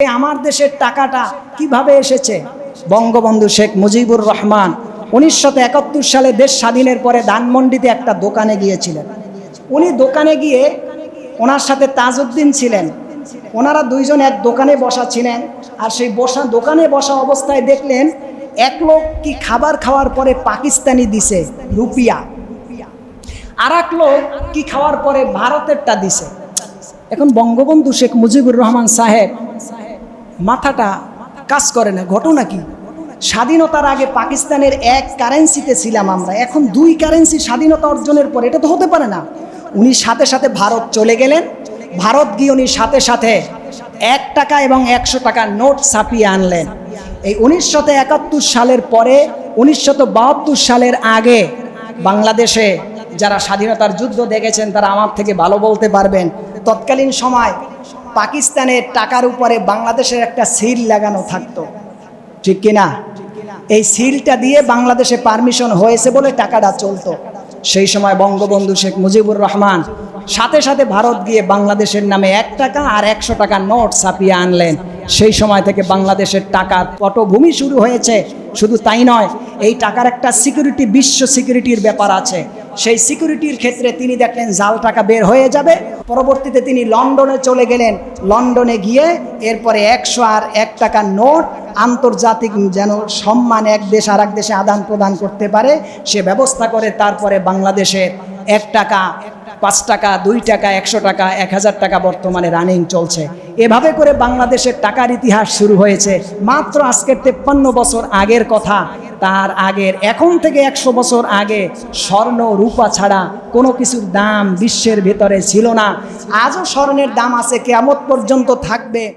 আমার দেশের টাকাটা কীভাবে এসেছে? বঙ্গবন্ধু শেখ মুজিবুর রহমান উনিশশো একাত্তর সালে দেশ স্বাধীনের পরে ধানমন্ডিতে একটা দোকানে গিয়েছিলেন। উনি দোকানে গিয়ে ওনার সাথে তাজউদ্দিন ছিলেন। ওনারা দুইজন এক দোকানে বসা ছিলেন আর সেই বসা দোকানে বসা অবস্থায় দেখলেন এক লোক কি খাবার খাওয়ার পরে পাকিস্তানি দিছে রুপিয়া। আর এক লোক কি খাওয়ার পরে ভারতেরটা দিছে। এখন বঙ্গবন্ধু শেখ মুজিবুর রহমান সাহেব মাথাটা কাজ করে না, ঘটনা কি? স্বাধীনতার আগে পাকিস্তানের এক কারেন্সিতে ছিলাম আমরা, এখন দুই কারেন্সি স্বাধীনতা অর্জনের পর, এটা তো হতে পারে না। উনি সাথে সাথে ভারত চলে গেলেন, ভারত গিয়ে উনি সাথে সাথে এক টাকা এবং একশো টাকা নোট ছাপিয়ে আনলেন। এই উনিশশো একাত্তর সালের পরে, উনিশশো বাহাত্তর সালের আগে বাংলাদেশে যারা স্বাধীনতার যুদ্ধ দেখেছেন, তারা আমার থেকে ভালো বলতে পারবেন। তৎকালীন সময় পাকিস্তানের টাকার উপরে বাংলাদেশের একটা সিল লাগানো থাকতো। ঠিক কিনা? এই সিলটা দিয়ে বাংলাদেশে পারমিশন হয়েছে বলে টাকাটা চলতো। সেই সময় বঙ্গবন্ধু শেখ মুজিবুর রহমান সাথে সাথে ভারত গিয়ে বাংলাদেশের নামে এক টাকা আর একশো টাকা নোট ছাপিয়ে আনলেন। সেই সময় থেকে বাংলাদেশের টাকার পটভূমি শুরু হয়েছে। শুধু তাই নয়, এই টাকার একটা সিকিউরিটি, বিশ্ব সিকিউরিটির ব্যাপার আছে। সেই সিকিউরিটির ক্ষেত্রে তিনি দেখলেন জাল টাকা বের হয়ে যাবে। পরবর্তীতে তিনি লন্ডনে চলে গেলেন। লন্ডনে গিয়ে এরপরে একশো আর এক টাকার নোট আন্তর্জাতিক যেন সম্মান এক দেশ আর এক দেশে আদান প্রদান করতে পারে, সে ব্যবস্থা করে তারপরে বাংলাদেশের এক টাকা, পাঁচ টাকা, দুই টাকা, একশো টাকা, এক হাজার টাকা বর্তমানে রানিং চলছে। এভাবে করে বাংলাদেশের টাকার ইতিহাস শুরু হয়েছে। মাত্র আজকের তেপ্পান্ন বছর আগের কথা। তার আগের, এখন থেকে একশো বছর আগে স্বর্ণ, রূপা ছাড়া কোনো কিছুর দাম বিশ্বের ভেতরে ছিল না। আজও স্বর্ণের দাম আছে, কেয়ামত পর্যন্ত থাকবে।